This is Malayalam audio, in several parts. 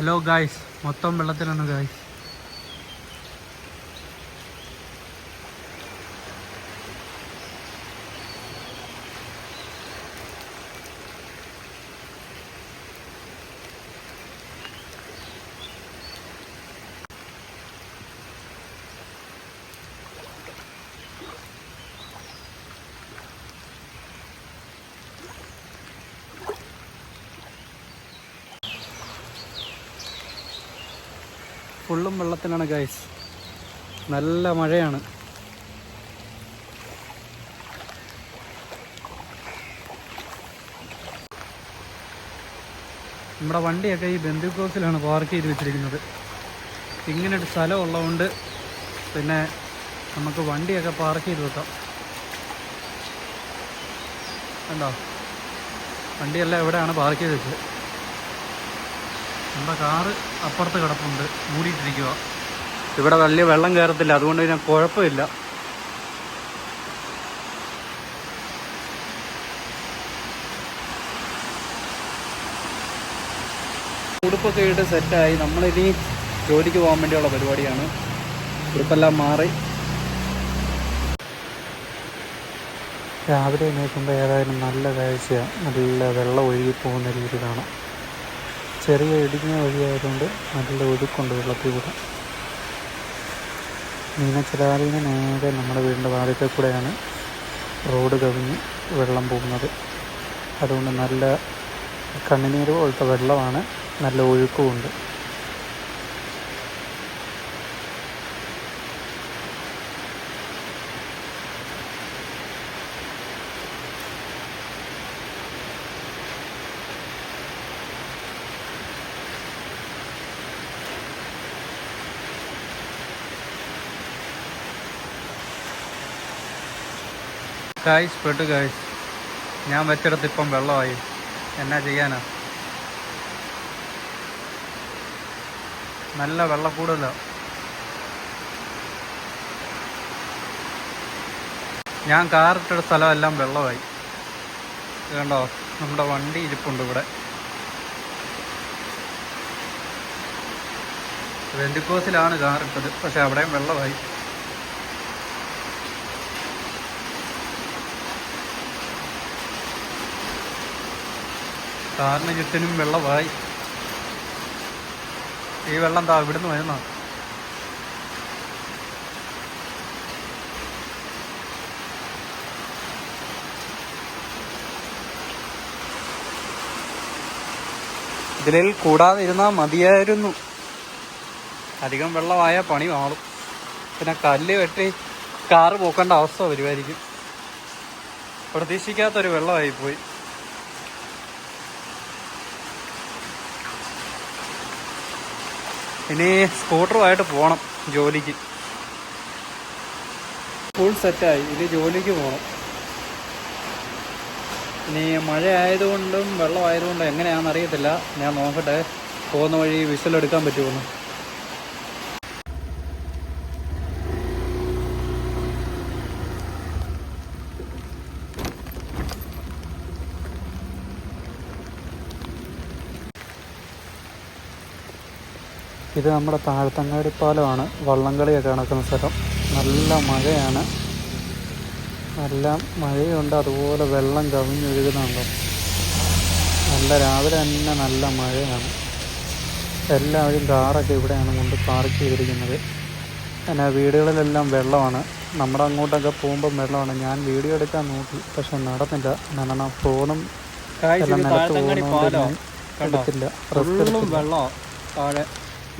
ഹലോ ഗായ്സ് മൊത്തം വെള്ളത്തിലാണ് ഗായ്സ് ഫുള്ളും വെള്ളത്തിലാണ് ഗൈസ് നല്ല മഴയാണ്. നമ്മുടെ വണ്ടിയൊക്കെ ഈ ബന്ധുക്കോസിലാണ് പാർക്ക് ചെയ്ത് വെച്ചിരിക്കുന്നത്. ഇങ്ങനെ ഒരു സ്ഥലം ഉള്ളതുകൊണ്ട് പിന്നെ നമുക്ക് വണ്ടിയൊക്കെ പാർക്ക് ചെയ്ത് വെക്കാം. കണ്ടോ? വണ്ടിയെല്ലാം എവിടെയാണ് പാർക്ക് ചെയ്ത് വെച്ചത്? നമ്മുടെ കാറ് അപ്പുറത്ത് കിടപ്പുണ്ട്. മൂടിയിട്ടിരിക്കുക ഇവിടെ വലിയ വെള്ളം കയറത്തില്ല. അതുകൊണ്ട് പിന്നെ കുഴപ്പമില്ല. ഉടുപ്പൊക്കെ ഇട്ട് സെറ്റായി. നമ്മളിനി ജോലിക്ക് പോകാൻ വേണ്ടിയുള്ള പരിപാടിയാണ്. ഉടുപ്പെല്ലാം മാറി. രാവിലെ എണീക്കുമ്പോൾ ഏതായാലും നല്ല കാഴ്ചയാണ് നല്ല വെള്ളം ഒഴുകി പോകുന്ന രീതി കാണാം. ചെറിയ ഇടുങ്ങിയ വഴിയായതുകൊണ്ട് നല്ല ഒഴുക്കുണ്ട് വെള്ളത്തിൽ കൂടെ. മീനച്ചിലാറിന് നേരെ നമ്മുടെ വീടിന്റെ വാതിക്കൽ കൂടെയാണ് റോഡ് കവിഞ്ഞ് വെള്ളം പോകുന്നത്. അതുകൊണ്ട് നല്ല കണ്ണുനീര് പോലത്തെ വെള്ളമാണ് നല്ല ഒഴുക്കുമുണ്ട്. കായ്സ് പെട്ടു കായ്സ് ഞാൻ വെച്ചെടുത്ത് ഇപ്പം വെള്ളമായി. എന്നാ ചെയ്യാനാ? നല്ല വെള്ളം കൂടുതലോ ഞാൻ കാറിട്ട സ്ഥലമെല്ലാം വെള്ളമായി. കണ്ടോ? നമ്മുടെ വണ്ടി ഇരിപ്പുണ്ട് ഇവിടെ. വെന്തിക്കോസിലാണ് കാറിട്ടത്. പക്ഷെ അവിടെയും വെള്ളമായി. കാറിന് ചുറ്റിനും വെള്ളമായി. ഈ വെള്ളം താ ഇവിടുന്ന് വരുന്ന ഇതിൽ കൂടാതെ ഇരുന്നാൽ മതിയായിരുന്നു. അധികം വെള്ളമായ പണി മാറും പിന്നെ കല്ല് വെട്ടി കാറ് പോക്കേണ്ട അവസ്ഥ വരുമായിരിക്കും. പ്രതീക്ഷിക്കാത്തൊരു വെള്ളമായി പോയി ഇനി സ്കൂട്ടറുമായിട്ട് പോകണം ജോലിക്ക്. ഫുൾ സെറ്റായി ഇനി ജോലിക്ക് പോകണം ഇനി മഴ ആയതുകൊണ്ടും വെള്ളം ആയതുകൊണ്ടും എങ്ങനെയാണെന്ന് അറിയത്തില്ല. ഞാൻ നോക്കട്ടെ. പോകുന്ന വഴി വിസിലെടുക്കാൻ പറ്റുമെന്ന് ഇത് നമ്മുടെ താഴത്തങ്ങാടി പാലമാണ്. വള്ളംകളിയൊക്കെ നടക്കുന്ന സ്ഥലം. നല്ല മഴയാണ്. നല്ല മഴയുണ്ട്. അതുപോലെ വെള്ളം കവിഞ്ഞൊഴുകുന്നുണ്ടോ. നല്ല രാവിലെ തന്നെ നല്ല മഴയാണ്. എല്ലാവരും കാറൊക്കെ ഇവിടെയാണ് കൊണ്ട് പാർക്ക് ചെയ്തിരിക്കുന്നത്. പിന്നെ വീടുകളിലെല്ലാം വെള്ളമാണ്. നമ്മുടെ അങ്ങോട്ടൊക്കെ പോകുമ്പം വെള്ളമാണ്. ഞാൻ വീഡിയോ എടുക്കാൻ നോക്കി പക്ഷെ നടന്നില്ല. കാരണം ഫോണും എല്ലാം നിലത്ത് പോകുന്നതുകൊണ്ട് എടുത്തില്ല.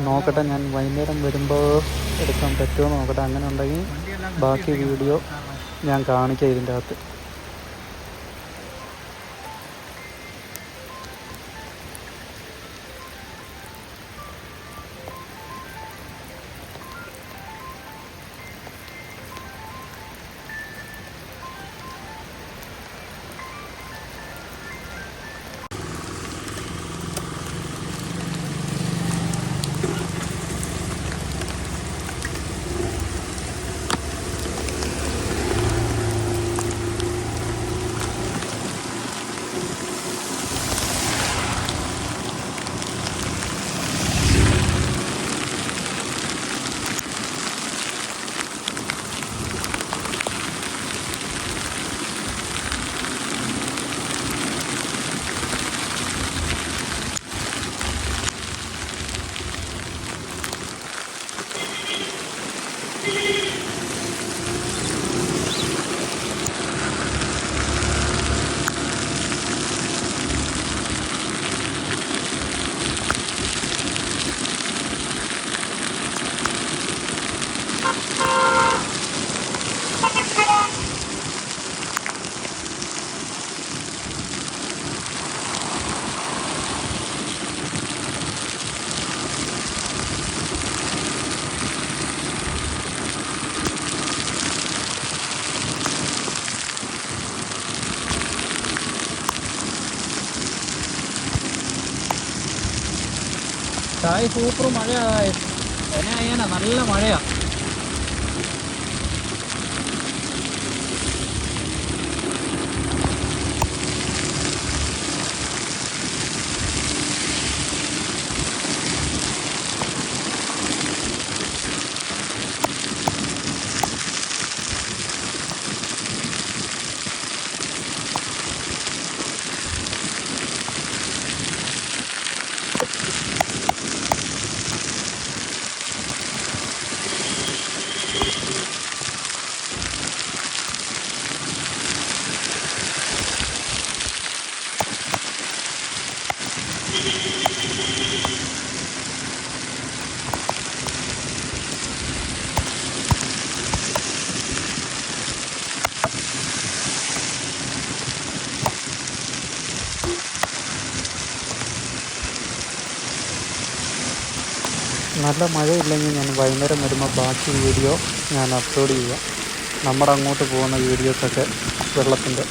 നോക്കട്ടെ ഞാൻ വൈകുന്നേരം വരുമ്പോൾ എടുക്കാൻ പറ്റുമോ നോക്കട്ടെ. അങ്ങനെ ഉണ്ടെങ്കിൽ ബാക്കി വീഡിയോ ഞാൻ കാണിക്കാം ഇതിന്റെ അകത്ത്. ചായ സൂപ്പർ മഴ എന്നെ നല്ല മഴയാ. നല്ല മഴയില്ലെങ്കിൽ ഞാൻ വൈകുന്നേരം വരുമ്പോൾ ബാക്കി വീഡിയോ ഞാൻ അപ്ലോഡ് ചെയ്യാം. നമ്മുടെ അങ്ങോട്ട് പോകുന്ന വീഡിയോസൊക്കെ വെള്ളത്തിന്റെ